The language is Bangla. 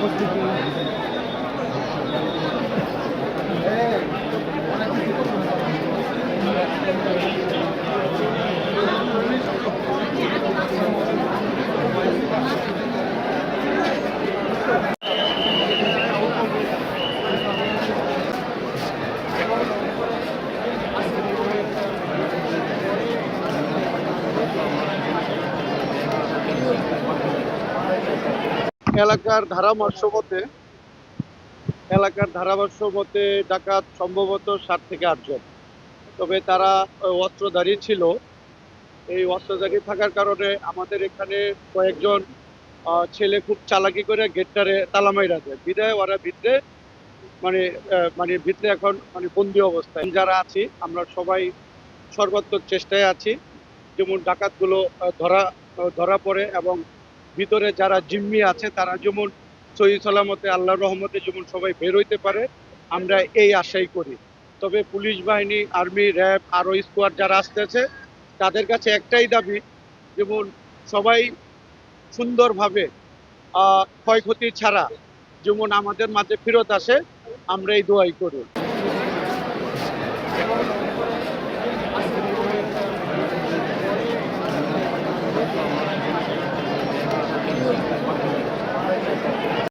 উপস্থিত। এলাকার ধারামর্শ মতে, এলাকার ধারামর্শ মতে ডাকাত সম্ভবত সাত থেকে আটজন তবে তারা অস্ত্রধারী ছিল। এই অস্ত্রধারী থাকার কারণে আমাদের এখানে কয়েকজন ছেলে খুব চালাকি করে গেটটারে তালা মাইরা দেয়। বিদায়, ওরা ভিতরে মানে মানে ভিতরে এখন মানে বন্দি অবস্থায়। যারা আছি, আমরা সবাই সর্বাত্মক চেষ্টায় আছি। যেমন ডাকাতগুলো ধরা ধরা পড়ে এবং ভিতরে যারা জিম্মি আছে, তারা যেমন সহি সালামতে, আল্লাহর রহমতে যেমন সবাই বের হইতে পারে, আমরা এই আশাই করি। তবে পুলিশ বাহিনী, আর্মি, র্যাব, আরও স্কোয়াড যারা আসতেছে, তাদের কাছে একটাই দাবি, যেমন সবাই সুন্দরভাবে ক্ষয়ক্ষতি ছাড়া যেমন আমাদের মাঝে ফেরত আসে আমরা এই দোয়াই করি।